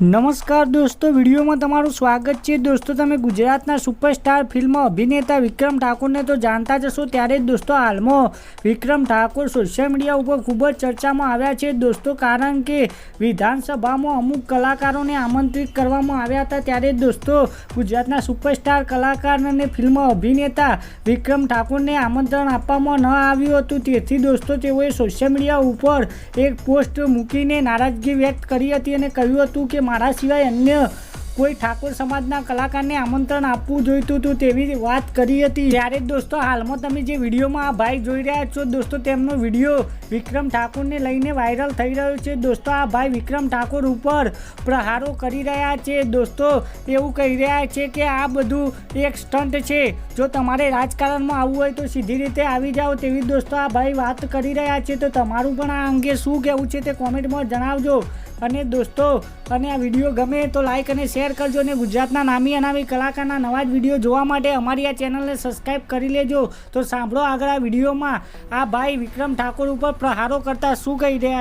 નમસ્કાર દોસ્તો, વિડીયોમાં તમારું સ્વાગત છે. દોસ્તો, તમે ગુજરાતના સુપરસ્ટાર ફિલ્મ અભિનેતા વિક્રમ ઠાકોરને તો જાણતા જશો ત્યારે જ દોસ્તો હાલમાં વિક્રમ ઠાકોર સોશિયલ મીડિયા ઉપર ખૂબ જ ચર્ચામાં આવ્યા છે. દોસ્તો, કારણ કે વિધાનસભામાં અમુક કલાકારોને આમંત્રિત કરવામાં આવ્યા હતા ત્યારે જ દોસ્તો ગુજરાતના સુપરસ્ટાર કલાકાર અને ફિલ્મ અભિનેતા વિક્રમ ઠાકોરને આમંત્રણ આપવામાં ન આવ્યું હતું. તેથી દોસ્તો, તેઓએ સોશિયલ મીડિયા ઉપર એક પોસ્ટ મૂકીને નારાજગી વ્યક્ત કરી હતી અને કહ્યું હતું કે મારા સિવાય અન્ય કોઈ ઠાકોર સમાજના કલાકારને આમંત્રણ આપવું જોઈતું હતું તેવી વાત કરી હતી. ત્યારે દોસ્તો, હાલમાં તમે જે વિડીયોમાં આ ભાઈ જોઈ રહ્યા છો, દોસ્તો, તેમનો વીડિયો વિક્રમ ઠાકોરને લઈને વાયરલ થઈ રહ્યો છે. દોસ્તો, આ ભાઈ વિક્રમ ઠાકોર ઉપર પ્રહારો કરી રહ્યા છે. દોસ્તો, એવું કહી રહ્યા છે કે આ બધું એક સ્ટન્ટ છે. જો તમારે રાજકારણમાં આવવું હોય તો સીધી રીતે આવી જાઓ તેવી દોસ્તો આ ભાઈ વાત કરી રહ્યા છે. તો તમારું પણ આ અંગે શું કહેવું છે તે કોમેન્ટમાં જણાવજો. અને દોસ્તો, અને આ વીડિયો ગમે તો લાઈક અને શેર કરજો અને ગુજરાતના નામી અનામી કલાકારના નવા જ વીડિયો જોવા માટે અમારી આ ચેનલને સબસ્ક્રાઈબ કરી લેજો. તો સાંભળો આગળ આ વિડીયોમાં આ ભાઈ વિક્રમ ઠાકોર ઉપર પ્રહારો કરતા શું કહી રહ્યા